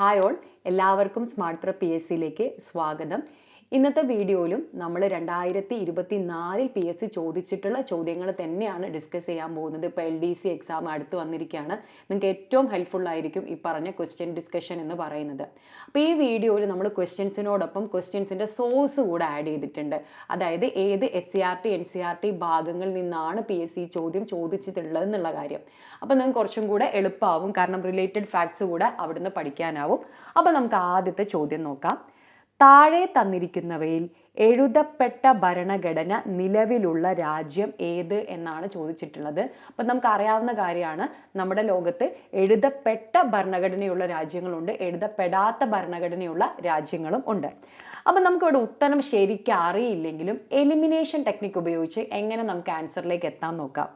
Hi all. എല്ലാവർക്കും smart പ്ര P S സിയിലേക്ക് സ്വാഗതം. ഇന്നത്തെ വീഡിയോയിലും നമ്മൾ രണ്ടായിരത്തി ഇരുപത്തി നാലിൽ പി എസ് സി ചോദിച്ചിട്ടുള്ള ചോദ്യങ്ങൾ തന്നെയാണ് ഡിസ്കസ് ചെയ്യാൻ പോകുന്നത്. ഇപ്പോൾ എൽ ഡി സി എക്സാം അടുത്ത് വന്നിരിക്കുകയാണ്. നിങ്ങൾക്ക് ഏറ്റവും ഹെൽപ്ഫുൾ ആയിരിക്കും ഈ പറഞ്ഞ ക്വസ്റ്റ്യൻ ഡിസ്കഷൻ എന്ന് പറയുന്നത്. അപ്പോൾ ഈ വീഡിയോയിൽ നമ്മൾ ക്വസ്റ്റ്യൻസിനോടൊപ്പം ക്വസ്റ്റ്യൻസിന്റെ സോഴ്സ് കൂടെ ആഡ് ചെയ്തിട്ടുണ്ട്. അതായത് ഏത് S C R T N C R T ഭാഗങ്ങളിൽ നിന്നാണ് പി എസ് സി ചോദ്യം ചോദിച്ചിട്ടുള്ളത് എന്നുള്ള കാര്യം. അപ്പോൾ നിങ്ങൾക്ക് കുറച്ചും കൂടെ എളുപ്പമാവും കാരണം റിലേറ്റഡ് ഫാക്ട്സ് കൂടെ അവിടുന്ന് പഠിക്കാനാവും. അപ്പോൾ നമുക്ക് ആദ്യത്തെ ചോദ്യം നോക്കാം. താഴെ തന്നിരിക്കുന്നവയിൽ എഴുതപ്പെട്ട ഭരണഘടന നിലവിലുള്ള രാജ്യം ഏത് എന്നാണ് ചോദിച്ചിട്ടുള്ളത്. അപ്പം നമുക്ക് അറിയാവുന്ന കാര്യമാണ് നമ്മുടെ ലോകത്ത് എഴുതപ്പെട്ട ഭരണഘടനയുള്ള രാജ്യങ്ങളുണ്ട് എഴുതപ്പെടാത്ത ഭരണഘടനയുള്ള രാജ്യങ്ങളും ഉണ്ട്. അപ്പം നമുക്കിവിടെ ഉത്തരം ശരിക്കും അറിയില്ലെങ്കിലും എലിമിനേഷൻ ടെക്നിക് ഉപയോഗിച്ച് എങ്ങനെ നമുക്ക് ആൻസറിലേക്ക് എത്താൻ നോക്കാം.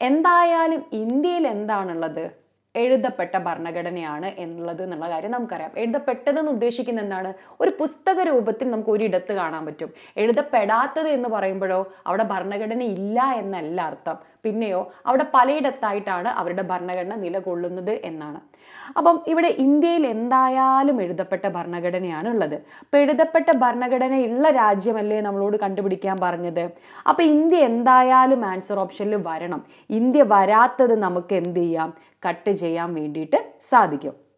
എന്തായാലും ഇന്ത്യയിൽ എന്താണുള്ളത്? എഴുതപ്പെട്ട ഭരണഘടനയാണ് എന്നുള്ളത് എന്നുള്ള കാര്യം നമുക്കറിയാം. എഴുതപ്പെട്ടതെന്ന് ഉദ്ദേശിക്കുന്ന എന്താണ്? ഒരു പുസ്തക രൂപത്തിൽ നമുക്ക് ഒരിടത്ത് കാണാൻ പറ്റും. എഴുതപ്പെടാത്തത് എന്ന് പറയുമ്പോഴോ അവിടെ ഭരണഘടന ഇല്ല എന്നല്ല അർത്ഥം. പിന്നെയോ അവിടെ പലയിടത്തായിട്ടാണ് അവരുടെ ഭരണഘടന നിലകൊള്ളുന്നത് എന്നാണ്. അപ്പം ഇവിടെ ഇന്ത്യയിൽ എന്തായാലും എഴുതപ്പെട്ട ഭരണഘടനയാണ് ഉള്ളത്. അപ്പം എഴുതപ്പെട്ട ഭരണഘടന ഉള്ള രാജ്യമല്ലേ നമ്മളോട് കണ്ടുപിടിക്കാൻ പറഞ്ഞത്? അപ്പം ഇന്ത്യ എന്തായാലും ആൻസർ ഓപ്ഷനിൽ വരണം. ഇന്ത്യ വരാത്തത് നമുക്ക് എന്ത് ചെയ്യാം? കട്ട് ചെയ്യാൻ വേണ്ടിയിട്ട് സാധിക്കും.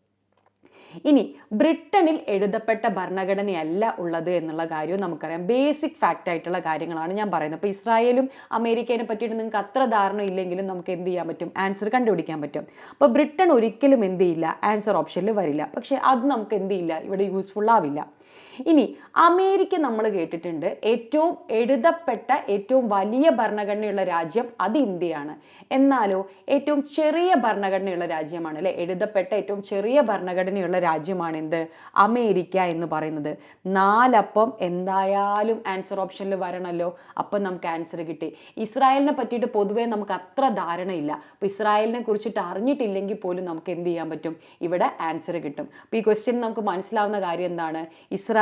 ഇനി ബ്രിട്ടനിൽ എഴുതപ്പെട്ട ഭരണഘടനയല്ല ഉള്ളത് എന്നുള്ള കാര്യവും നമുക്കറിയാം. ബേസിക് ഫാക്റ്റ് ആയിട്ടുള്ള കാര്യങ്ങളാണ് ഞാൻ പറയുന്നത്. അപ്പോൾ ഇസ്രായേലും അമേരിക്കയെ പറ്റിയിട്ട് നിങ്ങൾക്ക് അത്ര ധാരണ ഇല്ലെങ്കിലും നമുക്ക് എന്ത് ചെയ്യാൻ പറ്റും? ആൻസർ കണ്ടുപിടിക്കാൻ പറ്റും. അപ്പോൾ ബ്രിട്ടൻ ഒരിക്കലും എന്ത് ചെയ്യില്ല? ആൻസർ ഓപ്ഷനിൽ വരില്ല. പക്ഷേ അത് നമുക്ക് എന്ത് ചെയ്യില്ല? ഇവിടെ യൂസ്ഫുൾ ആവില്ല. ഇനി അമേരിക്ക നമ്മൾ കേട്ടിട്ടുണ്ട് ഏറ്റവും എഴുതപ്പെട്ട ഏറ്റവും വലിയ ഭരണഘടനയുള്ള രാജ്യം അത് ഇന്ത്യയാണ്. എന്നാലോ ഏറ്റവും ചെറിയ ഭരണഘടനയുള്ള രാജ്യമാണ് അല്ലെ? എഴുതപ്പെട്ട ഏറ്റവും ചെറിയ ഭരണഘടനയുള്ള രാജ്യമാണ് എന്ത്? അമേരിക്ക എന്ന് പറയുന്നത്. നാലപ്പം എന്തായാലും ആൻസർ ഓപ്ഷനിൽ വരണമല്ലോ അപ്പം നമുക്ക് ആൻസർ കിട്ടി. ഇസ്രായേലിനെ പറ്റിയിട്ട് പൊതുവേ നമുക്ക് അത്ര ധാരണയില്ല. അപ്പോൾ ഇസ്രായേലിനെ കുറിച്ചിട്ട് അറിഞ്ഞിട്ടില്ലെങ്കിൽ പോലും നമുക്ക് എന്ത് ചെയ്യാൻ പറ്റും? ഇവിടെ ആൻസർ കിട്ടും. അപ്പോൾ ഈ ക്വസ്റ്റ്യൻ നമുക്ക് മനസ്സിലാവുന്ന കാര്യം എന്താണ്?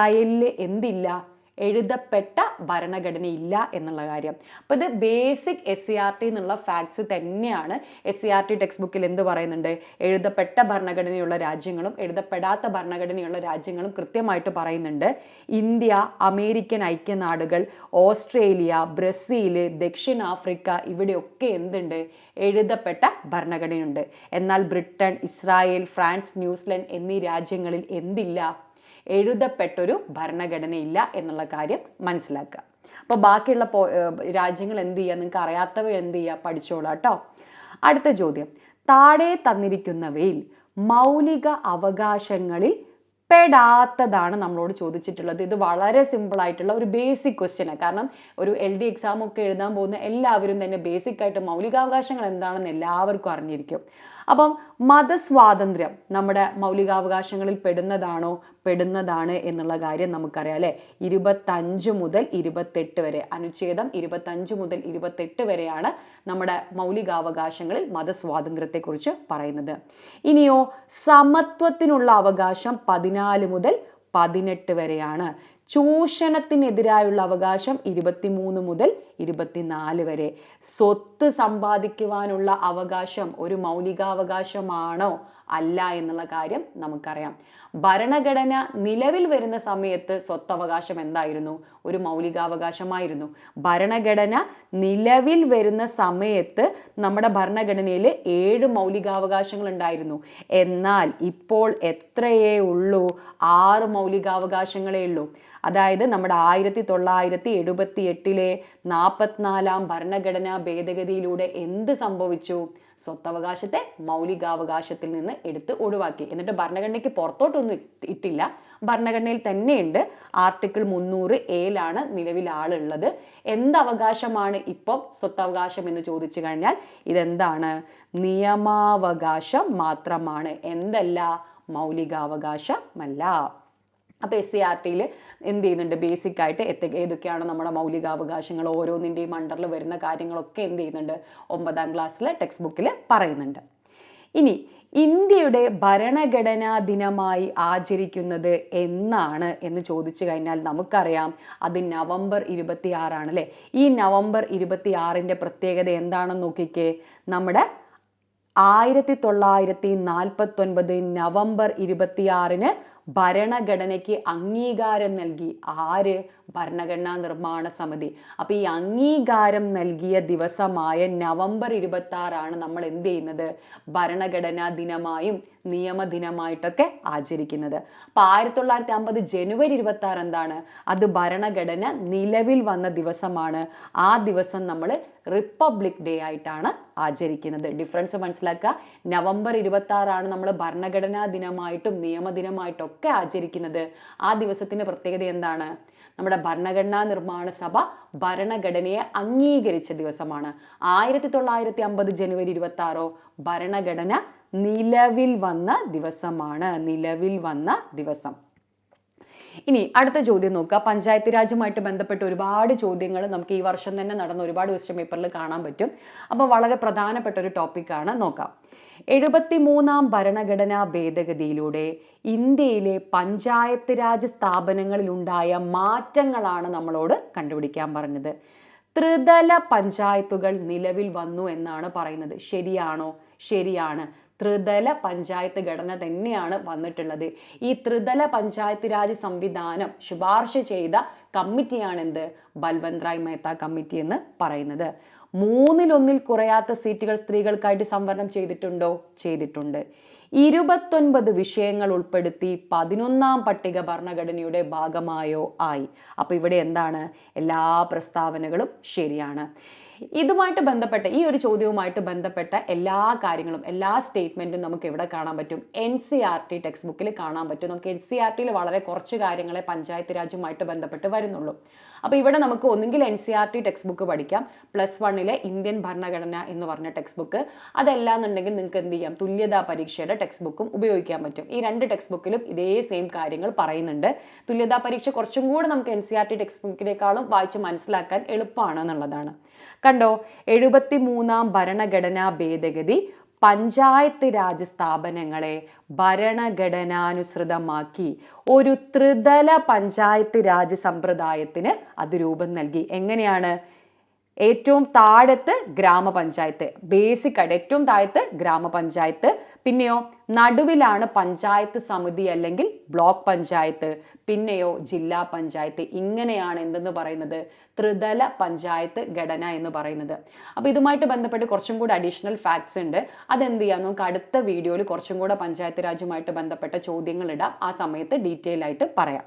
ഇസ്രായേലിൽ എന്തില്ല? എഴുതപ്പെട്ട ഭരണഘടന ഇല്ല എന്നുള്ള കാര്യം. അപ്പോൾ ഇത് basic S C R T എന്നുള്ള ഫാക്ട്സ് തന്നെയാണ് S C R T text ബുക്കിൽ എന്ത് പറയുന്നുണ്ട്? എഴുതപ്പെട്ട ഭരണഘടനയുള്ള രാജ്യങ്ങളും എഴുതപ്പെടാത്ത ഭരണഘടനയുള്ള രാജ്യങ്ങളും കൃത്യമായിട്ട് പറയുന്നുണ്ട്. ഇന്ത്യ അമേരിക്കൻ ഐക്യനാടുകൾ ഓസ്ട്രേലിയ ബ്രസീൽ ദക്ഷിണാഫ്രിക്ക ഇവിടെയൊക്കെ എന്തുണ്ട്? എഴുതപ്പെട്ട ഭരണഘടനയുണ്ട്. എന്നാൽ ബ്രിട്ടൻ ഇസ്രായേൽ ഫ്രാൻസ് ന്യൂസിലൻഡ് എന്നീ രാജ്യങ്ങളിൽ എന്തില്ല? എഴുതപ്പെട്ടൊരു ഭരണഘടനയില്ല എന്നുള്ള കാര്യം മനസ്സിലാക്കുക. അപ്പോൾ ബാക്കിയുള്ള രാജ്യങ്ങൾ എന്ത് ചെയ്യുക? നിങ്ങൾക്ക് അറിയാത്തവ എന്ത് ചെയ്യുക? പഠിച്ചോളാം കേട്ടോ അടുത്ത ചോദ്യം. താഴെ തന്നിരിക്കുന്നവയിൽ മൗലിക അവകാശങ്ങളിൽ പെടാത്തതാണ് നമ്മളോട് ചോദിച്ചിട്ടുള്ളത്. ഇത് വളരെ സിമ്പിൾ ആയിട്ടുള്ള ഒരു ബേസിക് ക്വസ്റ്റ്യനാണ് കാരണം ഒരു എൽ ഡി എക്സാം ഒക്കെ എഴുതാൻ പോകുന്ന എല്ലാവരും തന്നെ ബേസിക് ആയിട്ട് മൗലികാവകാശങ്ങൾ എന്താണെന്ന് എല്ലാവർക്കും അറിഞ്ഞിരിക്കും. അപ്പം മതസ്വാതന്ത്ര്യം നമ്മുടെ മൗലികാവകാശങ്ങളിൽ പെടുന്നതാണോ? പെടുന്നതാണ് എന്നുള്ള കാര്യം നമുക്കറിയാം അല്ലേ? ഇരുപത്തഞ്ച് മുതൽ ഇരുപത്തെട്ട് വരെ അനുച്ഛേദം ഇരുപത്തഞ്ച് മുതൽ ഇരുപത്തെട്ട് വരെയാണ് നമ്മുടെ മൗലികാവകാശങ്ങളിൽ മതസ്വാതന്ത്ര്യത്തെക്കുറിച്ച് പറയുന്നത്. ഇനിയോ സമത്വത്തിനുള്ള അവകാശം പതിനാല് മുതൽ പതിനെട്ട് വരെയാണ്. ചൂഷണത്തിനെതിരായുള്ള അവകാശം ഇരുപത്തിമൂന്ന് മുതൽ ഇരുപത്തിനാല് വരെ. സ്വത്ത് സമ്പാദിക്കുവാനുള്ള അവകാശം ഒരു മൗലികാവകാശമാണോ? അല്ല എന്നുള്ള കാര്യം നമുക്കറിയാം. ഭരണഘടന നിലവിൽ വരുന്ന സമയത്ത് സ്വത്തവകാശം എന്തായിരുന്നു? ഒരു മൗലികാവകാശമായിരുന്നു. ഭരണഘടന നിലവിൽ വരുന്ന സമയത്ത് നമ്മുടെ ഭരണഘടനയിൽ ഏഴ് മൗലികാവകാശങ്ങൾ ഉണ്ടായിരുന്നു. എന്നാൽ ഇപ്പോൾ എത്രയേ ഉള്ളൂ? ആറ് മൗലികാവകാശങ്ങളേ ഉള്ളൂ. അതായത് നമ്മുടെ ആയിരത്തി തൊള്ളായിരത്തി എഴുപത്തി എട്ടിലെ നാൽപ്പത്തിനാലാം ഭരണഘടനാ ഭേദഗതിയിലൂടെ എന്ത് സംഭവിച്ചു? സ്വത്തവകാശത്തെ മൗലികാവകാശത്തിൽ നിന്ന് എടുത്ത് ഒഴിവാക്കി. എന്നിട്ട് ഭരണഘടനയ്ക്ക് പുറത്തോട്ടൊന്നും ഇട്ടില്ല. ഭരണഘടനയിൽ തന്നെയുണ്ട്. ആർട്ടിക്കിൾ മുന്നൂറ് എയിലാണ് നിലവിൽ ആളുള്ളത്. എന്ത് അവകാശമാണ് ഇപ്പം സ്വത്തവകാശം എന്ന് ചോദിച്ചു കഴിഞ്ഞാൽ ഇതെന്താണ്? നിയമാവകാശം മാത്രമാണ്. എന്തല്ല? മൗലികാവകാശമല്ല. അപ്പോൾ എസ് സി ആർ ടിയിൽ എന്ത് ചെയ്യുന്നുണ്ട്? ബേസിക് ആയിട്ട് എത്ത ഏതൊക്കെയാണ് നമ്മുടെ മൗലികാവകാശങ്ങൾ? ഓരോന്നിന്റെയും അണ്ടറിൽ വരുന്ന കാര്യങ്ങളൊക്കെ എന്ത് ചെയ്യുന്നുണ്ട്? ഒമ്പതാം ക്ലാസ്സിലെ ടെക്സ്റ്റ് ബുക്കിൽ പറയുന്നുണ്ട്. ഇനി ഇന്ത്യയുടെ ഭരണഘടനാ ദിനമായി ആചരിക്കുന്നത് എന്നാണ് എന്ന് ചോദിച്ചു കഴിഞ്ഞാൽ നമുക്കറിയാം. അത് നവംബർ ഇരുപത്തി ആറാണ് അല്ലേ ഈ നവംബർ ഇരുപത്തി ആറിന്റെ പ്രത്യേകത എന്താണെന്ന് നോക്കിക്കേ. നമ്മുടെ ആയിരത്തി തൊള്ളായിരത്തി നാൽപ്പത്തൊൻപത് നവംബർ ഇരുപത്തിയാറിന് ഭരണഘടനയ്ക്ക് അംഗീകാരം നൽകി ആര് ഭരണഘടനാ നിർമ്മാണ സമിതി. അപ്പൊ ഈ അംഗീകാരം നൽകിയ ദിവസമായ നവംബർ ഇരുപത്തി ആറാണ് നമ്മൾ എന്ത് ചെയ്യുന്നത്? ഭരണഘടനാ ദിനമായും നിയമദിനമായിട്ടൊക്കെ ആചരിക്കുന്നത്. അപ്പൊ ആയിരത്തി തൊള്ളായിരത്തി അമ്പത് ജനുവരി ഇരുപത്തി ആറ് എന്താണ്? അത് ഭരണഘടന നിലവിൽ വന്ന ദിവസമാണ്. ആ ദിവസം നമ്മൾ റിപ്പബ്ലിക് ഡേ ആയിട്ടാണ് ആചരിക്കുന്നത്. ഡിഫറൻസ് മനസ്സിലാക്കുക. നവംബർ ഇരുപത്തി ആറാണ് നമ്മൾ ഭരണഘടനാ ദിനമായിട്ടും നിയമദിനമായിട്ടും ഒക്കെ ആചരിക്കുന്നത്. ആ ദിവസത്തിന്റെ പ്രത്യേകത എന്താണ്? നമ്മുടെ ഭരണഘടനാ നിർമ്മാണ സഭ ഭരണഘടനയെ അംഗീകരിച്ച ദിവസമാണ്. ആയിരത്തി തൊള്ളായിരത്തി അമ്പത് ജനുവരി ഇരുപത്തി ആറോ ഭരണഘടന നിലവിൽ വന്ന ദിവസമാണ്. നിലവിൽ വന്ന ദിവസം. ഇനി അടുത്ത ചോദ്യം നോക്കുക. പഞ്ചായത്ത് രാജുമായിട്ട് ബന്ധപ്പെട്ട് ഒരുപാട് ചോദ്യങ്ങൾ നമുക്ക് ഈ വർഷം തന്നെ നടന്ന ഒരുപാട് ക്വസ്റ്റ്യൻ പേപ്പറിൽ കാണാൻ പറ്റും. അപ്പോൾ വളരെ പ്രധാനപ്പെട്ട ഒരു ടോപ്പിക്കാണ് നോക്കാം. എഴുപത്തി മൂന്നാം ഭരണഘടനാ ഭേദഗതിയിലൂടെ ഇന്ത്യയിലെ പഞ്ചായത്ത് രാജ് സ്ഥാപനങ്ങളിലുണ്ടായ മാറ്റങ്ങളാണ് നമ്മളോട് കണ്ടുപിടിക്കാൻ പറഞ്ഞത്. ത്രിതല പഞ്ചായത്തുകൾ നിലവിൽ വന്നു എന്നാണ് പറയുന്നത്. ശരിയാണോ? ശരിയാണ്. ത്രിതല പഞ്ചായത്ത് ഘടന തന്നെയാണ് വന്നിട്ടുള്ളത്. ഈ ത്രിതല പഞ്ചായത്ത് രാജ് സംവിധാനം ശുപാർശ ചെയ്ത കമ്മിറ്റിയാണ് എന്ത് ബൽവന്ത് റായ് മേത്ത കമ്മിറ്റി എന്ന് പറയുന്നത്. മൂന്നിലൊന്നിൽ കുറയാത്ത സീറ്റുകൾ സ്ത്രീകൾക്കായിട്ട് സംവരണം ചെയ്തിട്ടുണ്ടോ? ചെയ്തിട്ടുണ്ട്. ഇരുപത്തൊൻപത് വിഷയങ്ങൾ ഉൾപ്പെടുത്തി പതിനൊന്നാം പട്ടിക ഭരണഘടനയുടെ ഭാഗമായോ ആയി. അപ്പോൾ ഇവിടെ എന്താണ്? എല്ലാ പ്രസ്താവനകളും ശരിയാണ്. ഇതുമായിട്ട് ബന്ധപ്പെട്ട ഈ ഒരു ചോദ്യവുമായിട്ട് ബന്ധപ്പെട്ട എല്ലാ കാര്യങ്ങളും എല്ലാ സ്റ്റേറ്റ്മെന്റും നമുക്ക് എവിടെ കാണാൻ പറ്റും? N C R T text ബുക്കിൽ കാണാൻ പറ്റും. നമുക്ക് എൻ സി ആർ ടിയിൽ വളരെ കുറച്ച് കാര്യങ്ങളെ പഞ്ചായത്ത് രാജുമായിട്ട് ബന്ധപ്പെട്ട് വരുന്നുള്ളൂ. അപ്പോൾ ഇവിടെ നമുക്ക് ഒന്നുകിൽ N C R T textbook പഠിക്കാം. പ്ലസ് വണ്ണിലെ ഇന്ത്യൻ ഭരണഘടന എന്ന് പറഞ്ഞ ടെക്സ്റ്റ് ബുക്ക് അതല്ലാന്നുണ്ടെങ്കിൽ നിങ്ങൾക്ക് എന്ത് ചെയ്യാം? തുല്യതാ പരീക്ഷയുടെ ടെക്സ്റ്റ് ബുക്കും ഉപയോഗിക്കാൻ പറ്റും. ഈ രണ്ട് ടെക്സ്റ്റ് ബുക്കിലും ഇതേ സെയിം കാര്യങ്ങൾ പറയുന്നുണ്ട്. തുല്യതാ പരീക്ഷ കുറച്ചും കൂടെ നമുക്ക് N C R T text ബുക്കിനേക്കാളും വായിച്ച് മനസ്സിലാക്കാൻ എളുപ്പമാണ് എന്നുള്ളതാണ്. കണ്ടോ? എഴുപത്തി മൂന്നാം ഭരണഘടനാ ഭേദഗതി. പഞ്ചായത്ത് രാജ് സ്ഥാപനങ്ങളെ ഭരണഘടനാനുസൃതമാക്കി. ഒരു ത്രിതല പഞ്ചായത്ത് രാജ് സമ്പ്രദായത്തിന് അത് രൂപം നൽകി. എങ്ങനെയാണ്? ഏറ്റവും താഴത്ത് ഗ്രാമപഞ്ചായത്ത് ബേസിക് ആയിട്ട് ഏറ്റവും താഴത്ത് ഗ്രാമപഞ്ചായത്ത്. പിന്നെയോ നടുവിലാണ് പഞ്ചായത്ത് സമിതി അല്ലെങ്കിൽ ബ്ലോക്ക് പഞ്ചായത്ത് പിന്നെയോ ജില്ലാ പഞ്ചായത്ത് ഇങ്ങനെയാണ് എന്തെന്ന് പറയുന്നത്? ത്രിതല പഞ്ചായത്ത് ഘടന എന്ന് പറയുന്നത്. അപ്പോൾ ഇതുമായിട്ട് ബന്ധപ്പെട്ട് കുറച്ചും കൂടി അഡീഷണൽ ഫാക്ട്സ് ഉണ്ട്. അതെന്ത് ചെയ്യാം? നമുക്ക് അടുത്ത വീഡിയോയിൽ കുറച്ചും കൂടെ പഞ്ചായത്ത് രാജുമായിട്ട് ബന്ധപ്പെട്ട ചോദ്യങ്ങൾ ഇടാം. ആ സമയത്ത് ഡീറ്റെയിൽ ആയിട്ട് പറയാം.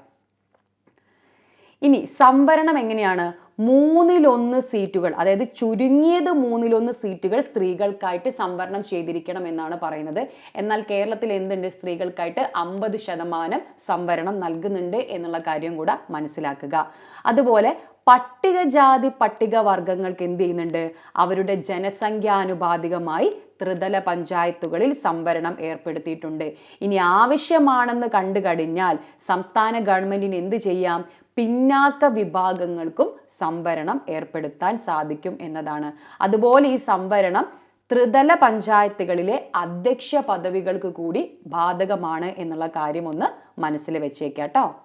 ഇനി സംവരണം എങ്ങനെയാണ്? മൂന്നിലൊന്ന് സീറ്റുകൾ അതായത് ചുരുങ്ങിയത് മൂന്നിലൊന്ന് സീറ്റുകൾ സ്ത്രീകൾക്കായിട്ട് സംവരണം ചെയ്തിരിക്കണം എന്നാണ് പറയുന്നത്. എന്നാൽ കേരളത്തിൽ എന്തുണ്ട്? സ്ത്രീകൾക്കായിട്ട് അമ്പത് ശതമാനം സംവരണം നൽകുന്നുണ്ട് എന്നുള്ള കാര്യം കൂടെ മനസ്സിലാക്കുക. അതുപോലെ പട്ടികജാതി പട്ടികവർഗങ്ങൾക്ക് എന്ത് ചെയ്യുന്നുണ്ട്? അവരുടെ ജനസംഖ്യാനുപാതികമായി ത്രിതല പഞ്ചായത്തുകളിൽ സംവരണം ഏർപ്പെടുത്തിയിട്ടുണ്ട്. ഇനി ആവശ്യമാണെന്ന് കണ്ടു കഴിഞ്ഞാൽ സംസ്ഥാന ഗവൺമെന്റിന് എന്ത് ചെയ്യാം? പിന്നാക്ക വിഭാഗങ്ങൾക്കും സംവരണം ഏർപ്പെടുത്താൻ സാധിക്കും എന്നതാണ്. അതുപോലെ ഈ സംവരണം ത്രിതല പഞ്ചായത്തുകളിലെ അധ്യക്ഷ പദവികൾക്ക് കൂടി ബാധകമാണ് എന്നുള്ള കാര്യം ഒന്ന് മനസ്സിൽ വെച്ചേക്കാട്ടോ.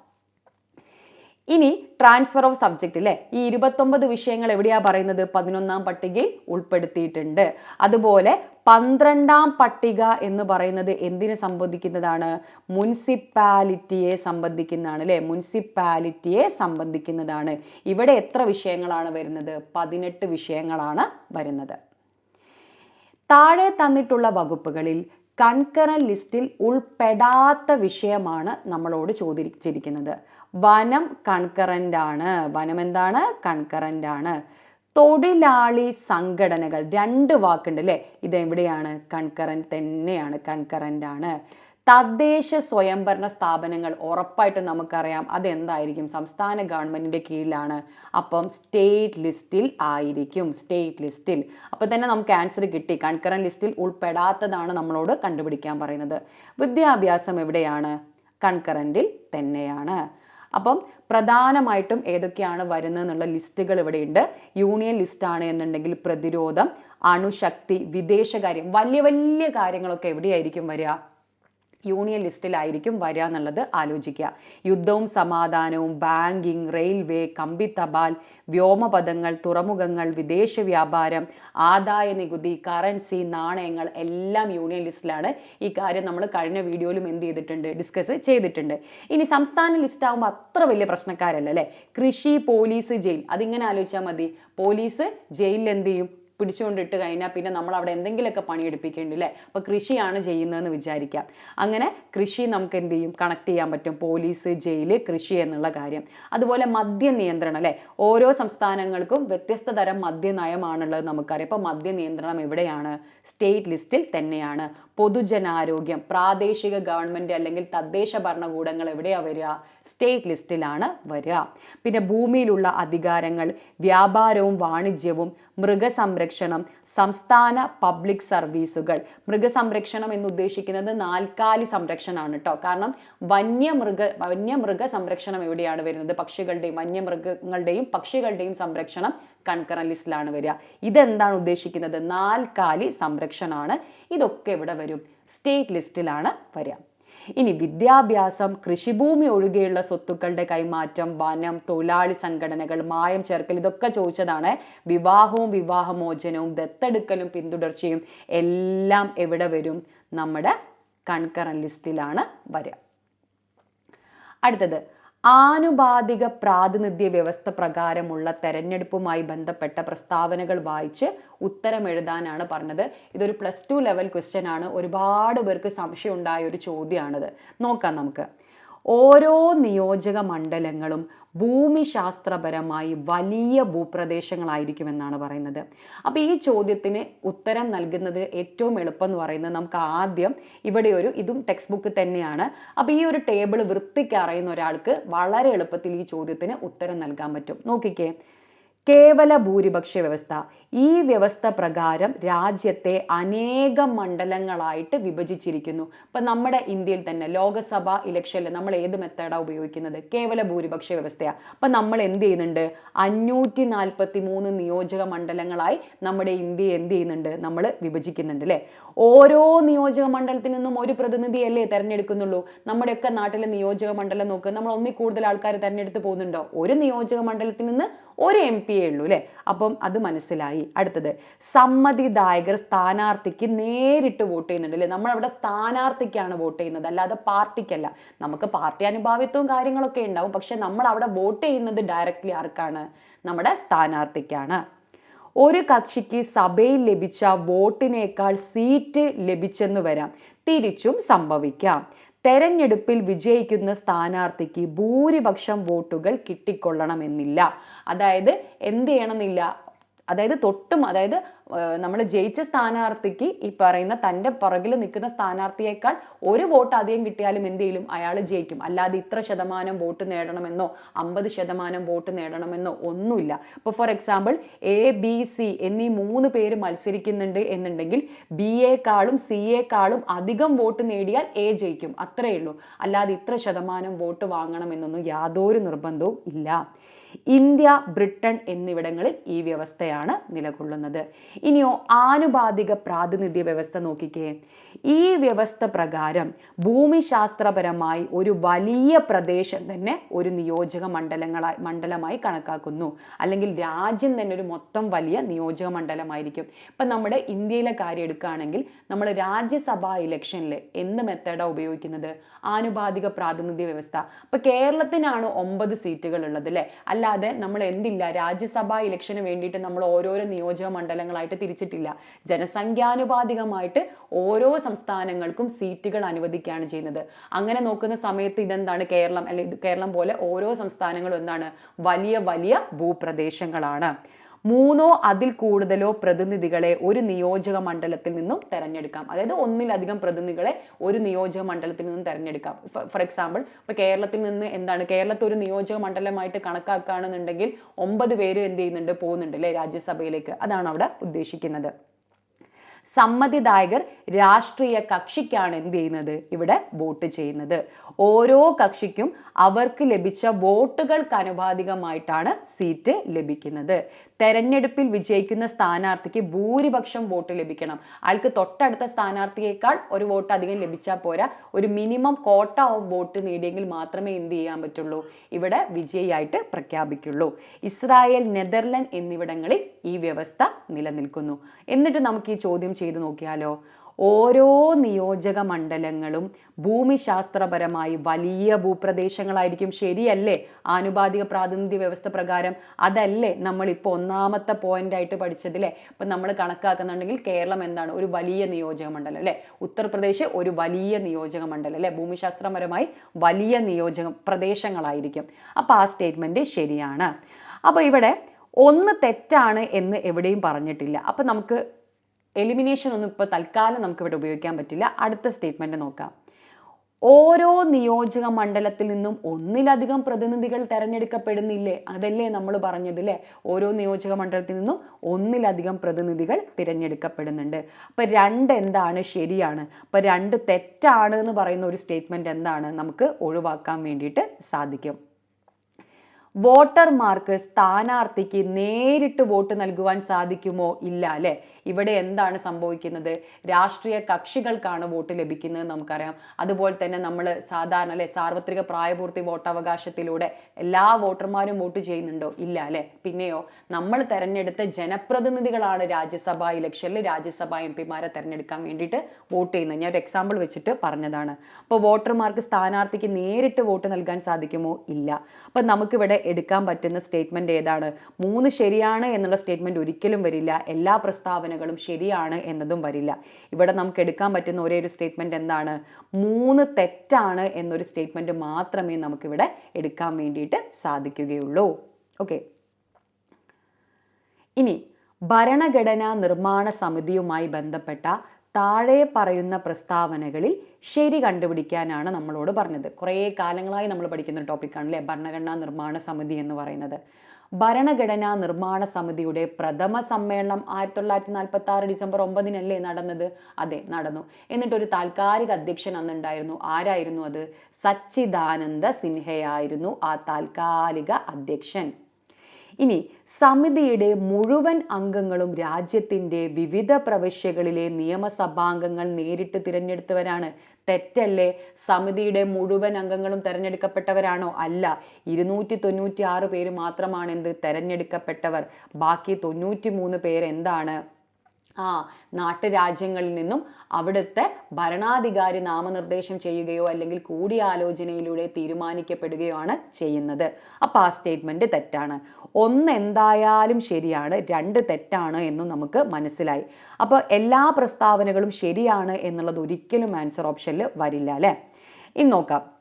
ഇനി ട്രാൻസ്ഫർ ഓഫ് സബ്ജക്റ്റ് അല്ലേ ഈ ഇരുപത്തൊമ്പത് വിഷയങ്ങൾ എവിടെയാ പറയുന്നത്? പതിനൊന്നാം പട്ടികയിൽ ഉൾപ്പെടുത്തിയിട്ടുണ്ട്. അതുപോലെ പന്ത്രണ്ടാം പട്ടിക എന്ന് പറയുന്നത് എന്തിനെ സംബന്ധിക്കുന്നതാണ്? മുനിസിപ്പാലിറ്റിയെ സംബന്ധിക്കുന്നതാണ് അല്ലേ മുനിസിപ്പാലിറ്റിയെ സംബന്ധിക്കുന്നതാണ്. ഇവിടെ എത്ര വിഷയങ്ങളാണ് വരുന്നത്? പതിനെട്ട് വിഷയങ്ങളാണ് വരുന്നത്. താഴെ തന്നിട്ടുള്ള വകുപ്പുകളിൽ കൺകറൻ ലിസ്റ്റിൽ ഉൾപ്പെടാത്ത വിഷയമാണ് നമ്മളോട് ചോദിച്ചിരിക്കുന്നത്. വനം കൺകറന്റ് ആണ് വനം എന്താണ്? കൺകറന്റ് ആണ് തൊഴിലാളി സംഘടനകൾ രണ്ട് വാക്കുണ്ട് അല്ലേ ഇത് എവിടെയാണ് കൺകറന്റ് തന്നെയാണ് കൺകറന്റ് ആണ് തദ്ദേശ സ്വയംഭരണ സ്ഥാപനങ്ങൾ ഉറപ്പായിട്ടും നമുക്കറിയാം അതെന്തായിരിക്കും? സംസ്ഥാന ഗവൺമെന്റിന്റെ കീഴിലാണ്. അപ്പം സ്റ്റേറ്റ് ലിസ്റ്റിൽ ആയിരിക്കും സ്റ്റേറ്റ് ലിസ്റ്റിൽ. അപ്പോൾ തന്നെ നമുക്ക് ആൻസർ കിട്ടി. കൺകറൻ ലിസ്റ്റിൽ ഉൾപ്പെടാത്തതാണ് നമ്മളോട് കണ്ടുപിടിക്കാൻ പറയുന്നത്. വിദ്യാഭ്യാസം എവിടെയാണ്? കൺകറന്റിൽ തന്നെയാണ്. അപ്പം പ്രധാനമായിട്ടും ഏതൊക്കെയാണ് വരുന്നത് എന്നുള്ള ലിസ്റ്റുകൾ ഇവിടെയുണ്ട്. യൂണിയൻ ലിസ്റ്റ് ആണ് എന്നുണ്ടെങ്കിൽ പ്രതിരോധം അണുശക്തി വിദേശകാര്യം വലിയ വലിയ കാര്യങ്ങളൊക്കെ എവിടെയായിരിക്കും വരിക? യൂണിയൻ ലിസ്റ്റിലായിരിക്കും വരിക എന്നുള്ളത് ആലോചിക്കുക. യുദ്ധവും സമാധാനവും ബാങ്കിങ് റെയിൽവേ കമ്പി തപാൽ വ്യോമപഥങ്ങൾ തുറമുഖങ്ങൾ വിദേശ വ്യാപാരം ആദായ നികുതി കറൻസി നാണയങ്ങൾ എല്ലാം യൂണിയൻ ലിസ്റ്റിലാണ്. ഈ കാര്യം നമ്മൾ കഴിഞ്ഞ വീഡിയോയിലും എന്ത് ചെയ്തിട്ടുണ്ട്? ഡിസ്കസ് ചെയ്തിട്ടുണ്ട്. ഇനി സംസ്ഥാന ലിസ്റ്റ് ആകുമ്പോൾ അത്ര വലിയ പ്രശ്നക്കാരല്ല അല്ലേ? കൃഷി പോലീസ് ജയിൽ. അതിങ്ങനെ ആലോചിച്ചാൽ മതി. പോലീസ് ജയിലിൽ എന്ത് ചെയ്യും? പിടിച്ചുകൊണ്ടിട്ട് കഴിഞ്ഞാൽ പിന്നെ നമ്മൾ അവിടെ എന്തെങ്കിലുമൊക്കെ പണിയെടുപ്പിക്കേണ്ടി അല്ലേ അപ്പോൾ കൃഷിയാണ് ചെയ്യുന്നതെന്ന് വിചാരിക്കാം. അങ്ങനെ കൃഷി നമുക്ക് എന്ത് ചെയ്യും കണക്ട് ചെയ്യാൻ പറ്റും. പോലീസ് ജയിൽ കൃഷി എന്നുള്ള കാര്യം. അതുപോലെ മദ്യ നിയന്ത്രണം അല്ലേ? ഓരോ സംസ്ഥാനങ്ങൾക്കും വ്യത്യസ്ത തരം മദ്യനയമാണുള്ളത് നമുക്കറിയാം. അപ്പോൾ മദ്യ നിയന്ത്രണം എവിടെയാണ്? സ്റ്റേറ്റ് ലിസ്റ്റിൽ തന്നെയാണ്. പൊതുജനാരോഗ്യം പ്രാദേശിക ഗവൺമെന്റ് അല്ലെങ്കിൽ തദ്ദേശ ഭരണകൂടങ്ങൾ എവിടെയാണ് വരിക? സ്റ്റേറ്റ് ലിസ്റ്റിലാണ് വരിക. പിന്നെ ഭൂമിയിലുള്ള അധികാരങ്ങൾ വ്യാപാരവും വാണിജ്യവും മൃഗസംരക്ഷണം സംസ്ഥാന പബ്ലിക് സർവീസുകൾ. മൃഗസംരക്ഷണം എന്ന് ഉദ്ദേശിക്കുന്നത് നാൽക്കാലി സംരക്ഷണമാണ് കേട്ടോ കാരണം വന്യമൃഗ വന്യമൃഗ സംരക്ഷണം എവിടെയാണ് വരുന്നത്? പക്ഷികളുടെയും വന്യമൃഗങ്ങളുടെയും പക്ഷികളുടെയും സംരക്ഷണം കൺകറൻ ലിസ്റ്റിലാണ് വരിക. ഇതെന്താണ് ഉദ്ദേശിക്കുന്നത്? നാൽക്കാലി സംരക്ഷണമാണ്. ഇതൊക്കെ ഇവിടെ വരും. സ്റ്റേറ്റ് ലിസ്റ്റിലാണ് വരിക. ഇനി വിദ്യാഭ്യാസം കൃഷിഭൂമി ഒഴികെയുള്ള സ്വത്തുക്കളുടെ കൈമാറ്റം വനം തൊഴിലാളി സംഘടനകൾ മായം ചേർക്കൽ ഇതൊക്കെ ചോദിച്ചതാണ്. വിവാഹവും വിവാഹമോചനവും ദത്തെടുക്കലും പിന്തുടർച്ചയും എല്ലാം എവിടെ വരും? നമ്മുടെ കൺകറൻ ലിസ്റ്റിലാണ് വരിക. അടുത്തത് ആനുപാതിക പ്രാതിനിധ്യ വ്യവസ്ഥ പ്രകാരമുള്ള തെരഞ്ഞെടുപ്പുമായി ബന്ധപ്പെട്ട പ്രസ്താവനകൾ വായിച്ച് ഉത്തരം എഴുതാനാണ് പറഞ്ഞത്. ഇതൊരു പ്ലസ് ടു ലെവൽ ക്വസ്റ്റ്യൻ ആണ്. ഒരുപാട് പേർക്ക് സംശയം ഉണ്ടായ ഒരു ചോദ്യമാണിത്. നോക്കാം നമുക്ക്. ഓരോ നിയോജക മണ്ഡലങ്ങളും ഭൂമിശാസ്ത്രപരമായി വലിയ ഭൂപ്രദേശങ്ങളായിരിക്കുമെന്നാണ് പറയുന്നത്. അപ്പോൾ ഈ ചോദ്യത്തിന് ഉത്തരം നൽകുന്നത് ഏറ്റവും എളുപ്പം എന്ന് പറയുന്നത് നമുക്ക് ആദ്യം ഇവിടെ ഒരു ഇതും ടെക്സ്റ്റ് ബുക്ക് തന്നെയാണ്. അപ്പോൾ ഈ ഒരു ടേബിൾ വൃത്തിക്ക് അറിയുന്ന ഒരാൾക്ക് വളരെ എളുപ്പത്തിൽ ഈ ചോദ്യത്തിന് ഉത്തരം നൽകാൻ പറ്റും. നോക്കിക്കേ. കേവല ഭൂരിപക്ഷ വ്യവസ്ഥ. ഈ വ്യവസ്ഥ പ്രകാരം രാജ്യത്തെ അനേകം മണ്ഡലങ്ങളായിട്ട് വിഭജിച്ചിരിക്കുന്നു. ഇപ്പം നമ്മുടെ ഇന്ത്യയിൽ തന്നെ ലോകസഭ ഇലക്ഷനിൽ നമ്മൾ ഏത് മെത്തേഡാണ് ഉപയോഗിക്കുന്നത്? കേവല ഭൂരിപക്ഷ വ്യവസ്ഥയാണ് അപ്പം നമ്മൾ എന്ത് ചെയ്യുന്നുണ്ട്? അഞ്ഞൂറ്റി നാൽപ്പത്തി മൂന്ന് നിയോജക മണ്ഡലങ്ങളായി നമ്മുടെ ഇന്ത്യ എന്ത് ചെയ്യുന്നുണ്ട്? നമ്മൾ വിഭജിക്കുന്നുണ്ട് അല്ലേ? ഓരോ നിയോജക മണ്ഡലത്തിൽ നിന്നും ഒരു പ്രതിനിധിയല്ലേ തിരഞ്ഞെടുക്കുന്നുള്ളൂ. നമ്മുടെയൊക്കെ നാട്ടിലെ നിയോജക മണ്ഡലം നോക്കുക നമ്മൾ ഒന്നിൽ കൂടുതൽ ആൾക്കാർ തിരഞ്ഞെടുത്ത് പോകുന്നുണ്ടോ? ഒരു നിയോജക മണ്ഡലത്തിൽ നിന്ന് ഒരു എം പി ഉള്ളൂ അല്ലേ അപ്പം അത് മനസ്സിലായി. അടുത്തത് സമ്മതിദായകർ സ്ഥാനാർത്ഥിക്ക് നേരിട്ട് വോട്ട് ചെയ്യുന്നുണ്ട് അല്ലേ നമ്മളവിടെ സ്ഥാനാർത്ഥിക്കാണ് വോട്ട് ചെയ്യുന്നത് അല്ലാതെ പാർട്ടിക്കല്ല. നമുക്ക് പാർട്ടി അനുഭാവിത്വവും കാര്യങ്ങളൊക്കെ ഉണ്ടാവും പക്ഷെ നമ്മൾ അവിടെ വോട്ട് ചെയ്യുന്നത് ഡയറക്റ്റ്ലി ആർക്കാണ്? നമ്മുടെ സ്ഥാനാർത്ഥിക്കാണ്. ഒരു കക്ഷിക്ക് സഭയിൽ ലഭിച്ച വോട്ടിനേക്കാൾ സീറ്റ് ലഭിച്ചെന്ന് വരാം. തിരിച്ചും സംഭവിക്കാം. തെരഞ്ഞെടുപ്പിൽ വിജയിക്കുന്ന സ്ഥാനാർത്ഥിക്ക് ഭൂരിപക്ഷം വോട്ടുകൾ കിട്ടിക്കൊള്ളണമെന്നില്ല. അതായത് എന്ത് ചെയ്യണമെന്നില്ല? അതായത് തൊട്ടും അതായത് നമ്മൾ ജയിച്ച സ്ഥാനാർത്ഥിക്ക് ഈ പറയുന്ന തന്റെ പുറകിൽ നിൽക്കുന്ന സ്ഥാനാർത്ഥിയേക്കാൾ ഒരു വോട്ട് അധികം കിട്ടിയാലും എന്ത് ചെയ്യും? അയാൾ ജയിക്കും. അല്ലാതെ ഇത്ര ശതമാനം വോട്ട് നേടണമെന്നോ അമ്പത് ശതമാനം വോട്ട് നേടണമെന്നോ ഒന്നുമില്ല. ഇപ്പോൾ for example A B C എന്നീ മൂന്ന് പേര് മത്സരിക്കുന്നുണ്ട് എന്നുണ്ടെങ്കിൽ ബി എക്കാളും സി എക്കാളും അധികം വോട്ട് നേടിയാൽ എ ജയിക്കും. അത്രയേ ഉള്ളൂ. അല്ലാതെ ഇത്ര ശതമാനം വോട്ട് വാങ്ങണമെന്നൊന്നും യാതൊരു നിർബന്ധവും ഇല്ല. ഇന്ത്യ ബ്രിട്ടൻ എന്നിവിടങ്ങളിൽ ഈ വ്യവസ്ഥയാണ് നിലകൊള്ളുന്നത്. ഇനിയോ ആനുപാതിക പ്രാതിനിധ്യ വ്യവസ്ഥ നോക്കിക്കേ. ഈ വ്യവസ്ഥ പ്രകാരം ഭൂമിശാസ്ത്രപരമായി ഒരു വലിയ പ്രദേശം തന്നെ ഒരു നിയോജക മണ്ഡലങ്ങളായി മണ്ഡലമായി കണക്കാക്കുന്നു. അല്ലെങ്കിൽ രാജ്യം തന്നെ ഒരു മൊത്തം വലിയ നിയോജക മണ്ഡലമായിരിക്കും. ഇപ്പം നമ്മുടെ ഇന്ത്യയിലെ കാര്യം എടുക്കുകയാണെങ്കിൽ നമ്മൾ രാജ്യസഭാ ഇലക്ഷനിൽ എന്ത് മെത്തേഡാണ് ഉപയോഗിക്കുന്നത്? ആനുപാതിക പ്രാതിനിധ്യ വ്യവസ്ഥ. ഇപ്പം കേരളത്തിനാണ് ഒമ്പത് സീറ്റുകൾ ഉള്ളത് അല്ലേ? അല്ലാതെ നമ്മൾ എന്തില്ല രാജ്യസഭാ ഇലക്ഷന് വേണ്ടിയിട്ട് നമ്മൾ ഓരോരോ നിയോജക മണ്ഡലങ്ങളായിട്ട് തിരിച്ചിട്ടില്ല. ജനസംഖ്യാനുപാതികമായിട്ട് ഓരോ സംസ്ഥാനങ്ങൾക്കും സീറ്റുകൾ അനുവദിക്കുകയാണ് ചെയ്യുന്നത്. അങ്ങനെ നോക്കുന്ന സമയത്ത് ഇതെന്താണ്? കേരളം അല്ലെങ്കിൽ കേരളം പോലെ ഓരോ സംസ്ഥാനങ്ങളും എന്താണ്? വലിയ വലിയ ഭൂപ്രദേശങ്ങളാണ്. മൂന്നോ അതിൽ കൂടുതലോ പ്രതിനിധികളെ ഒരു നിയോജക മണ്ഡലത്തിൽ നിന്നും തെരഞ്ഞെടുക്കാം. അതായത് ഒന്നിലധികം പ്രതിനിധികളെ ഒരു നിയോജക മണ്ഡലത്തിൽ നിന്നും തെരഞ്ഞെടുക്കാം. ഫോർ എക്സാമ്പിൾ ഇപ്പൊ കേരളത്തിൽ നിന്ന് എന്താണ് കേരളത്തെ ഒരു നിയോജക മണ്ഡലമായിട്ട് കണക്കാക്കുകയാണെന്നുണ്ടെങ്കിൽ ഒമ്പത് പേര് എന്ത് ചെയ്യുന്നുണ്ട് പോകുന്നുണ്ട് അല്ലേ രാജ്യസഭയിലേക്ക്. അതാണ് അവിടെ ഉദ്ദേശിക്കുന്നത്. സമ്മതിദായകർ രാഷ്ട്രീയ കക്ഷിക്കാണ് എന്ത് ചെയ്യുന്നത് ഇവിടെ വോട്ട് ചെയ്യുന്നത്. ഓരോ കക്ഷിക്കും അവർക്ക് ലഭിച്ച വോട്ടുകൾക്ക് അനുപാതികമായിട്ടാണ് സീറ്റ് ലഭിക്കുന്നത്. തെരഞ്ഞെടുപ്പിൽ വിജയിക്കുന്ന സ്ഥാനാർത്ഥിക്ക് ഭൂരിപക്ഷം വോട്ട് ലഭിക്കണം. അയാൾക്ക് തൊട്ടടുത്ത സ്ഥാനാർത്ഥിയേക്കാൾ ഒരു വോട്ട് അധികം ലഭിച്ചാൽ പോരാ. ഒരു മിനിമം കോട്ട ഓഫ് വോട്ട് നേടിയെങ്കിൽ മാത്രമേ എന്ത് ചെയ്യാൻ പറ്റുള്ളൂ? ഇവിടെ വിജയിയായിട്ട് പ്രഖ്യാപിക്കുള്ളൂ. ഇസ്രായേൽ നെതർലൻഡ് എന്നിവിടങ്ങളിൽ ഈ വ്യവസ്ഥ നിലനിൽക്കുന്നു. എന്നിട്ട് നമുക്ക് ഈ ചോദ്യം ചെയ്തു നോക്കിയാലോ? ഓരോ നിയോജക മണ്ഡലങ്ങളും ഭൂമിശാസ്ത്രപരമായി വലിയ ഭൂപ്രദേശങ്ങളായിരിക്കും ശരിയല്ലേ? ആനുപാതിക പ്രാതിനിധ്യ വ്യവസ്ഥ പ്രകാരം അതല്ലേ നമ്മൾ ഇപ്പോൾ ഒന്നാമത്തെ പോയിന്റ് ആയിട്ട് പഠിച്ചതില്ലേ ഇപ്പം നമ്മൾ കണക്കാക്കുന്നുണ്ടെങ്കിൽ കേരളം എന്താണ്? ഒരു വലിയ നിയോജക മണ്ഡലം അല്ലേ? ഉത്തർപ്രദേശ് ഒരു വലിയ നിയോജക മണ്ഡലം അല്ലേ? ഭൂമിശാസ്ത്രപരമായി വലിയ നിയോജക പ്രദേശങ്ങളായിരിക്കും. അപ്പോൾ ആ സ്റ്റേറ്റ്മെന്റ് ശരിയാണ്. അപ്പോൾ ഇവിടെ ഒന്ന് തെറ്റാണ് എന്ന് എവിടെയും പറഞ്ഞിട്ടില്ല. അപ്പം നമുക്ക് എലിമിനേഷൻ ഒന്നും ഇപ്പോൾ തൽക്കാലം നമുക്ക് ഇവിടെ ഉപയോഗിക്കാൻ പറ്റില്ല. അടുത്ത സ്റ്റേറ്റ്മെന്റ് നോക്കാം. ഓരോ നിയോജക മണ്ഡലത്തിൽ നിന്നും ഒന്നിലധികം പ്രതിനിധികൾ തിരഞ്ഞെടുക്കപ്പെടുന്നില്ലേ? അതല്ലേ നമ്മൾ പറഞ്ഞത് അല്ലേ ഓരോ നിയോജക മണ്ഡലത്തിൽ നിന്നും ഒന്നിലധികം പ്രതിനിധികൾ തിരഞ്ഞെടുക്കപ്പെടുന്നുണ്ട്. അപ്പോൾ രണ്ട് എന്താണ് ശരിയാണ്? അപ്പോൾ രണ്ട് തെറ്റാണ് എന്ന് പറയുന്ന ഒരു സ്റ്റേറ്റ്മെന്റ് എന്താണ് നമുക്ക് ഒഴിവാക്കാൻ വേണ്ടിയിട്ട് സാധിക്കും. വോട്ടർമാർക്ക് സ്ഥാനാർത്ഥിക്ക് നേരിട്ട് വോട്ട് നൽകുവാൻ സാധിക്കുമോ ഇല്ല അല്ലേ ഇവിടെ എന്താണ് സംഭവിക്കുന്നത്? രാഷ്ട്രീയ കക്ഷികൾക്കാണ് വോട്ട് ലഭിക്കുന്നത് നമുക്കറിയാം. അതുപോലെ തന്നെ നമ്മൾ സാധാരണ അല്ലെ സാർവത്രിക പ്രായപൂർത്തി വോട്ടവകാശത്തിലൂടെ എല്ലാ വോട്ടർമാരും വോട്ട് ചെയ്യുന്നുണ്ടോ? ഇല്ല അല്ലെ? പിന്നെയോ നമ്മൾ തെരഞ്ഞെടുത്ത ജനപ്രതിനിധികളാണ് രാജ്യസഭാ ഇലക്ഷനിൽ രാജ്യസഭാ എം പിമാരെ തെരഞ്ഞെടുക്കാൻ വേണ്ടിയിട്ട് വോട്ട് ചെയ്യുന്നത്. ഞാൻ ഒരു എക്സാമ്പിൾ വെച്ചിട്ട് പറഞ്ഞതാണ്. അപ്പോൾ വോട്ടർമാർക്ക് സ്ഥാനാർത്ഥിക്ക് നേരിട്ട് വോട്ട് നൽകാൻ സാധിക്കുമോ? ഇല്ല. അപ്പം നമുക്കിവിടെ എടുക്കാൻ പറ്റുന്ന സ്റ്റേറ്റ്മെന്റ് ഏതാണ്? മൂന്ന് ശരിയാണ് എന്നുള്ള സ്റ്റേറ്റ്മെന്റ് ഒരിക്കലും വരില്ല. എല്ലാ പ്രസ്താവനകളും ശരിയാണ് എന്നതും വരില്ല. ഇവിടെ നമുക്ക് എടുക്കാൻ പറ്റുന്ന ഒരേ ഒരു സ്റ്റേറ്റ്മെന്റ് എന്താണ്? മൂന്ന് തെറ്റാണ് എന്നൊരു സ്റ്റേറ്റ്മെന്റ് മാത്രമേ നമുക്കിവിടെ എടുക്കാൻ വേണ്ടിയിട്ട് സാധിക്കുകയുള്ളൂ. ഓക്കെ ഇനി ഭരണഘടനാ നിർമ്മാണ സമിതിയുമായി ബന്ധപ്പെട്ട താഴെ പറയുന്ന പ്രസ്താവനകളിൽ ശരി കണ്ടുപിടിക്കാനാണ് നമ്മളോട് പറഞ്ഞത്. കുറേ കാലങ്ങളായി നമ്മൾ പഠിക്കുന്ന ടോപ്പിക്കാണ് അല്ലേ ഭരണഘടനാ നിർമ്മാണ സമിതി എന്ന് പറയുന്നത്. ഭരണഘടനാ നിർമ്മാണ സമിതിയുടെ പ്രഥമ സമ്മേളനം ആയിരത്തി തൊള്ളായിരത്തി നാൽപ്പത്തി ആറ് ഡിസംബർ ഒമ്പതിനല്ലേ നടന്നത്? അതെ നടന്നു. എന്നിട്ടൊരു താൽക്കാലിക അധ്യക്ഷൻ അന്നുണ്ടായിരുന്നു. ആരായിരുന്നു അത്? സച്ചിദാനന്ദ സിൻഹയായിരുന്നു ആ താൽക്കാലിക അധ്യക്ഷൻ. ഇനി സമിതിയുടെ മുഴുവൻ അംഗങ്ങളും രാജ്യത്തിന്റെ വിവിധ പ്രവിശ്യകളിലെ നിയമസഭാംഗങ്ങൾ നേരിട്ട് തിരഞ്ഞെടുത്തവരാണ്. തെറ്റല്ലേ? സമിതിയുടെ മുഴുവൻ അംഗങ്ങളും തെരഞ്ഞെടുക്കപ്പെട്ടവരാണോ? അല്ല. ഇരുന്നൂറ്റി തൊണ്ണൂറ്റി ആറ് പേര് മാത്രമാണ് എന്ത് തെരഞ്ഞെടുക്കപ്പെട്ടവർ. ബാക്കി തൊണ്ണൂറ്റി മൂന്ന് പേര് എന്താണ് ആ നാട്ടുരാജ്യങ്ങളിൽ നിന്നും അവിടുത്തെ ഭരണാധികാരി നാമനിർദ്ദേശം ചെയ്യുകയോ അല്ലെങ്കിൽ കൂടിയാലോചനയിലൂടെ തീരുമാനിക്കപ്പെടുകയോ ആണ് ചെയ്യുന്നത്. അപ്പോൾ ആ സ്റ്റേറ്റ്മെന്റ് തെറ്റാണ്. ഒന്ന് എന്തായാലും ശരിയാണ് രണ്ട് തെറ്റാണ് എന്നും നമുക്ക് മനസ്സിലായി. അപ്പോൾ എല്ലാ പ്രസ്താവനകളും ശരിയാണ് എന്നുള്ളത് ഒരിക്കലും ആൻസർ ഓപ്ഷനിൽ വരില്ല അല്ലേ? ഇനി നോക്കാം.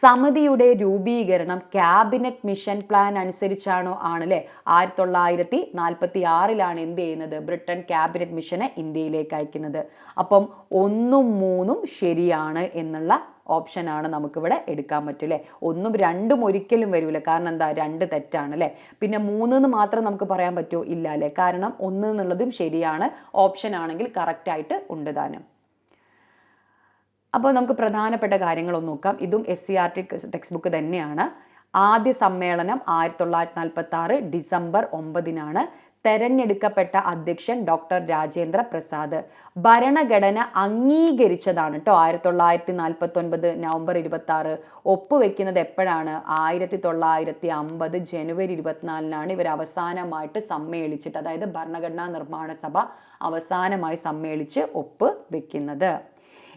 സമിതിയുടെ രൂപീകരണം ക്യാബിനറ്റ് മിഷൻ പ്ലാൻ അനുസരിച്ചാണോ ആണല്ലേ? ആയിരത്തി തൊള്ളായിരത്തി നാൽപ്പത്തി ആറിലാണ് എന്ത് ചെയ്യുന്നത്? ബ്രിട്ടൻ ക്യാബിനറ്റ് മിഷനെ ഇന്ത്യയിലേക്ക് അയക്കുന്നത്. അപ്പം ഒന്നും മൂന്നും ശരിയാണ് എന്നുള്ള ഓപ്ഷനാണ് നമുക്കിവിടെ എടുക്കാൻ പറ്റില്ലേ? ഒന്നും രണ്ടും ഒരിക്കലും വരില്ല കാരണം എന്താ? രണ്ട് തെറ്റാണ് അല്ലേ പിന്നെ മൂന്ന് എന്ന് മാത്രം നമുക്ക് പറയാൻ പറ്റുമോ ഇല്ല അല്ലേ? കാരണം ഒന്ന് എന്നുള്ളതും ശരിയാണ്. ഓപ്ഷൻ ആണെങ്കിൽ കറക്റ്റായിട്ട് ഉണ്ട് താനും. അപ്പോൾ നമുക്ക് പ്രധാനപ്പെട്ട കാര്യങ്ങളൊന്ന് നോക്കാം. ഇതും S C R T textbook തന്നെയാണ്. ആദ്യ സമ്മേളനം ആയിരത്തി തൊള്ളായിരത്തി നാൽപ്പത്തി ആറ് ഡിസംബർ ഒമ്പതിനാണ് തെരഞ്ഞെടുക്കപ്പെട്ട അധ്യക്ഷൻ ഡോക്ടർ രാജേന്ദ്ര പ്രസാദ്. ഭരണഘടന അംഗീകരിച്ചതാണ് കേട്ടോ ആയിരത്തി തൊള്ളായിരത്തി നാൽപ്പത്തി ഒൻപത് നവംബർ ഇരുപത്തി ആറ് ഒപ്പുവെക്കുന്നത് എപ്പോഴാണ്? ആയിരത്തി തൊള്ളായിരത്തി അമ്പത് ജനുവരി ഇരുപത്തിനാലിനാണ് ഇവർ അവസാനമായിട്ട് സമ്മേളിച്ചിട്ട് അതായത് ഭരണഘടനാ നിർമ്മാണ സഭ അവസാനമായി സമ്മേളിച്ച് ഒപ്പ് വെക്കുന്നത്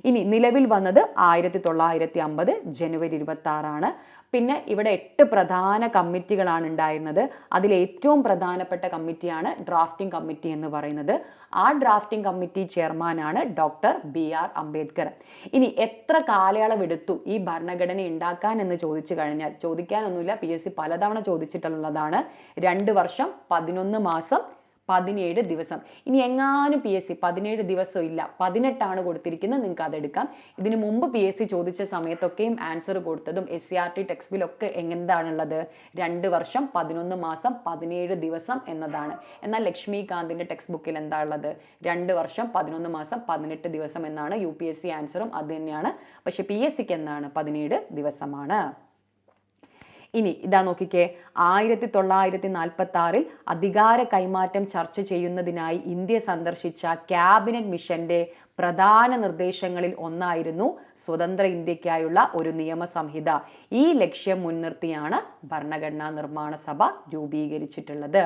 ഇനി നിലവിൽ വന്നത് ആയിരത്തി തൊള്ളായിരത്തി അമ്പത് ജനുവരി ഇരുപത്തി ആറാണ് പിന്നെ ഇവിടെ എട്ട് പ്രധാന കമ്മിറ്റികളാണ് ഉണ്ടായിരുന്നത്. അതിൽ ഏറ്റവും പ്രധാനപ്പെട്ട കമ്മിറ്റിയാണ് ഡ്രാഫ്റ്റിംഗ് കമ്മിറ്റി എന്ന് പറയുന്നത്. ആ ഡ്രാഫ്റ്റിംഗ് കമ്മിറ്റി ചെയർമാനാണ് ഡോക്ടർ ബി ആർ അംബേദ്കർ. ഇനി എത്ര കാലയളവ് കാലയളവെടുത്തു ഈ ഭരണഘടന ഉണ്ടാക്കാൻ എന്ന് ചോദിച്ചു കഴിഞ്ഞാൽ? ചോദിക്കാനൊന്നുമില്ല. പി എസ് സി പലതവണ ചോദിച്ചിട്ടുള്ളതാണ്. രണ്ട് വർഷം പതിനൊന്ന് മാസം പതിനേഴ് ദിവസം. ഇനി എങ്ങാനും പി എസ് സി പതിനേഴ് ദിവസം ഇല്ല. പതിനെട്ടാണ് കൊടുത്തിരിക്കുന്നത്. നിങ്ങൾക്ക് അതെടുക്കാം ഇതിനു മുമ്പ് പി എസ് സി ചോദിച്ച സമയത്തൊക്കെയും ആൻസർ കൊടുത്തതും എസ് സി ആർ ടി ടെക്സ്റ്റിലൊക്കെ എന്താണുള്ളത് രണ്ട് വർഷം പതിനൊന്ന് മാസം പതിനേഴ് ദിവസം എന്നതാണ്. എന്നാൽ ലക്ഷ്മികാന്തിന്റെ ടെക്സ്റ്റ് ബുക്കിൽ എന്താ ഉള്ളത് രണ്ട് വർഷം പതിനൊന്ന് മാസം പതിനെട്ട് ദിവസം എന്നാണ് യു പി എസ് സി ആൻസറും അത് തന്നെയാണ്. പക്ഷേ പി എസ് സിക്ക് എന്താണ്? പതിനേഴ് ദിവസമാണ്. ഇനി ഇതാ നോക്കിക്കേ. ആയിരത്തി തൊള്ളായിരത്തി നാൽപ്പത്തി ആറിൽ അധികാര കൈമാറ്റം ചർച്ച ചെയ്യുന്നതിനായി ഇന്ത്യ സന്ദർശിച്ച ക്യാബിനറ്റ് മിഷന്റെ പ്രധാന നിർദ്ദേശങ്ങളിൽ ഒന്നായിരുന്നു സ്വതന്ത്ര ഇന്ത്യക്കായുള്ള ഒരു നിയമസംഹിത. ഈ ലക്ഷ്യം മുൻനിർത്തിയാണ് ഭരണഘടനാ നിർമ്മാണ സഭ രൂപീകരിച്ചിട്ടുള്ളത്.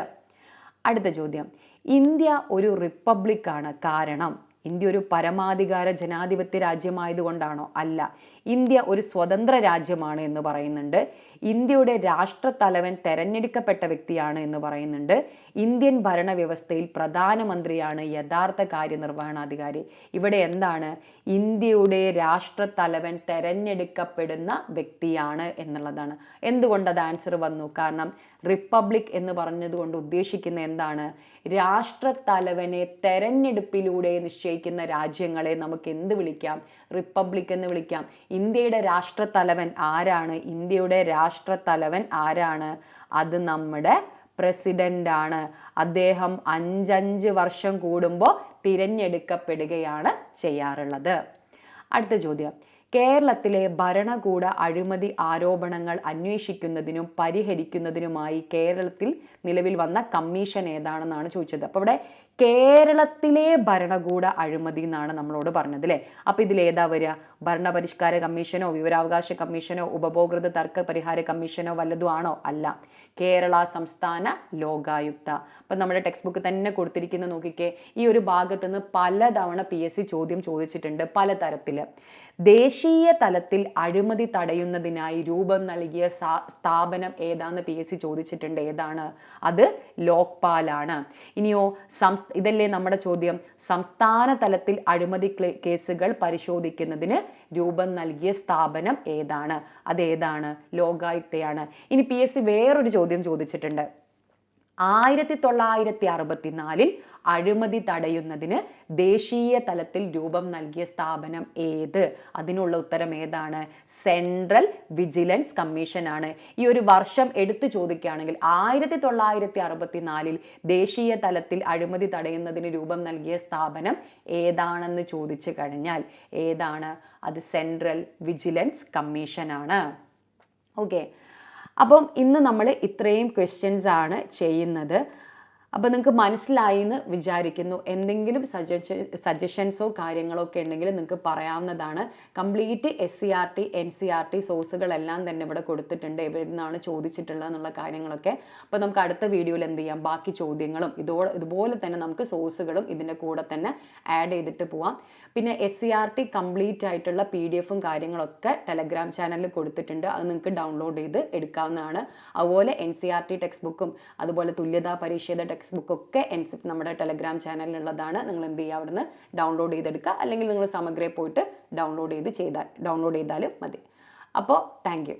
അടുത്ത ചോദ്യം. ഇന്ത്യ ഒരു റിപ്പബ്ലിക്കാണ്. കാരണം ഇന്ത്യ ഒരു പരമാധികാര ജനാധിപത്യ രാജ്യമായതുകൊണ്ടാണോ? അല്ല. ഇന്ത്യ ഒരു സ്വതന്ത്ര രാജ്യമാണ് എന്ന് പറയുന്നുണ്ട്. ഇന്ത്യയുടെ രാഷ്ട്രത്തലവൻ തെരഞ്ഞെടുക്കപ്പെട്ട വ്യക്തിയാണ് എന്ന് പറയുന്നുണ്ട്. ഇന്ത്യൻ ഭരണവ്യവസ്ഥയിൽ പ്രധാനമന്ത്രിയാണ് യഥാർത്ഥ കാര്യനിർവഹണാധികാരി. ഇവിടെ എന്താണ്? ഇന്ത്യയുടെ രാഷ്ട്രത്തലവൻ തെരഞ്ഞെടുക്കപ്പെടുന്ന വ്യക്തിയാണ് എന്നുള്ളതാണ്. എന്തുകൊണ്ട് അത് ആൻസർ വന്നു? കാരണം റിപ്പബ്ലിക് എന്ന് പറഞ്ഞതുകൊണ്ട് ഉദ്ദേശിക്കുന്ന എന്താണ്? രാഷ്ട്രത്തലവനെ തെരഞ്ഞെടുപ്പിലൂടെ നിശ്ചയിക്കുന്ന രാജ്യങ്ങളെ നമുക്ക് എന്ത് വിളിക്കാം? റിപ്പബ്ലിക് എന്ന് വിളിക്കാം. ഇന്ത്യയുടെ രാഷ്ട്രത്തലവൻ ആരാണ്? ഇന്ത്യയുടെ രാഷ്ട്രത്തലവൻ ആരാണ്? അത് നമ്മുടെ പ്രസിഡന്റ് ആണ് അദ്ദേഹം അഞ്ചഞ്ച് വർഷം കൂടുമ്പോൾ തിരഞ്ഞെടുക്കപ്പെടുകയാണ് ചെയ്യാറുള്ളത്. അടുത്ത ചോദ്യം. കേരളത്തിലെ ഭരണകൂട അഴിമതി ആരോപണങ്ങൾ അന്വേഷിക്കുന്നതിനും പരിഹരിക്കുന്നതിനുമായി കേരളത്തിൽ നിലവിൽ വന്ന കമ്മീഷൻ ഏതാണെന്നാണ് ചോദിച്ചത്. അപ്പോൾ ഇവിടെ കേരളത്തിലെ ഭരണകൂട അഴിമതി എന്നാണ് നമ്മളോട് പറഞ്ഞത് അല്ലേ അപ്പോൾ ഇതിൽ ഏതാ വരിക? ഭരണപരിഷ്കാര കമ്മീഷനോ വിവരാവകാശ കമ്മീഷനോ ഉപഭോക്തൃ തർക്ക പരിഹാര കമ്മീഷനോ വല്ലതും ആണോ? അല്ല. കേരള സംസ്ഥാന ലോകായുക്ത. അപ്പം നമ്മുടെ ടെക്സ്റ്റ് ബുക്ക് തന്നെ കൊടുത്തിരിക്കുന്ന നോക്കിക്കേ. ഈ ഒരു ഭാഗത്ത് നിന്ന് പലതവണ പി എസ് സി ചോദ്യം ചോദിച്ചിട്ടുണ്ട് പലതരത്തിൽ ദേശീയ തലത്തിൽ അഴിമതി തടയുന്നതിനായി രൂപം നൽകിയ സ്ഥാപനം ഏതാണെന്ന് പി എസ് സി ചോദിച്ചിട്ടുണ്ട് ഏതാണ്? അത് ലോക്പാലാണ്. ഇനിയോ സംസ് ഇതല്ലേ നമ്മുടെ ചോദ്യം? സംസ്ഥാന തലത്തിൽ അഴിമതി കേസുകൾ പരിശോധിക്കുന്നതിന് രൂപം നൽകിയ സ്ഥാപനം ഏതാണ്? അതേതാണ് ലോകായുക്തയാണ്. ഇനി പി എസ് സി വേറൊരു ചോദ്യം ചോദിച്ചിട്ടുണ്ട്. ആയിരത്തി തൊള്ളായിരത്തി അറുപത്തിനാലിൽ അഴിമതി തടയുന്നതിന് ദേശീയ തലത്തിൽ രൂപം നൽകിയ സ്ഥാപനം ഏത്? അതിനുള്ള ഉത്തരം ഏതാണ്? സെൻട്രൽ വിജിലൻസ് കമ്മീഷനാണ് ഈ ഒരു വർഷം എടുത്തു ചോദിക്കുകയാണെങ്കിൽ ആയിരത്തി തൊള്ളായിരത്തി അറുപത്തിനാലിൽ ദേശീയ തലത്തിൽ അഴിമതി തടയുന്നതിന് രൂപം നൽകിയ സ്ഥാപനം ഏതാണെന്ന് ചോദിച്ചു കഴിഞ്ഞാൽ ഏതാണ്? അത് സെൻട്രൽ വിജിലൻസ് കമ്മീഷനാണ് ഓക്കെ. അപ്പം ഇന്ന് നമ്മൾ ഇത്രയും ക്വസ്റ്റ്യൻസ് ആണ് ചെയ്യുന്നത്. അപ്പോൾ നിങ്ങൾക്ക് മനസ്സിലായി എന്ന് വിചാരിക്കുന്നു. എന്തെങ്കിലും സജഷൻ സജഷൻസോ കാര്യങ്ങളോ ഒക്കെ ഉണ്ടെങ്കിൽ നിങ്ങൾക്ക് പറയാവുന്നതാണ്. Complete S C R T N C R T സോഴ്സുകളെല്ലാം തന്നെ ഇവിടെ കൊടുത്തിട്ടുണ്ട്. എവിടെ നിന്നാണ് ചോദിച്ചിട്ടുള്ളത് എന്നുള്ള കാര്യങ്ങളൊക്കെ. അപ്പോൾ നമുക്ക് അടുത്ത വീഡിയോയിൽ എന്ത് ചെയ്യാം? ബാക്കി ചോദ്യങ്ങളും ഇതോ ഇതുപോലെ തന്നെ നമുക്ക് സോഴ്സുകളും ഇതിന്റെ കൂടെ തന്നെ ആഡ് ചെയ്തിട്ട് പോവാം. പിന്നെ S C R T complete ആയിട്ടുള്ള പി ഡി എഫും കാര്യങ്ങളൊക്കെ ടെലഗ്രാം ചാനലിൽ കൊടുത്തിട്ടുണ്ട്. അത് നിങ്ങൾക്ക് ഡൗൺലോഡ് ചെയ്ത് എടുക്കാവുന്നതാണ്. അതുപോലെ N C R T text ബുക്കും അതുപോലെ തുല്യതാ പരീക്ഷയുടെ ടെക്സ്റ്റ് ബുക്കൊക്കെ എൻ സി നമ്മുടെ ടെലഗ്രാം ചാനലിലുള്ളതാണ് നിങ്ങൾ എന്ത് ചെയ്യുക അവിടുന്ന് ഡൗൺലോഡ് ചെയ്തെടുക്കുക. അല്ലെങ്കിൽ നിങ്ങൾ സമഗ്രയിൽ പോയിട്ട് ഡൗൺലോഡ് ചെയ്ത് ചെയ്താൽ ഡൗൺലോഡ് ചെയ്താലും മതി. അപ്പോൾ താങ്ക്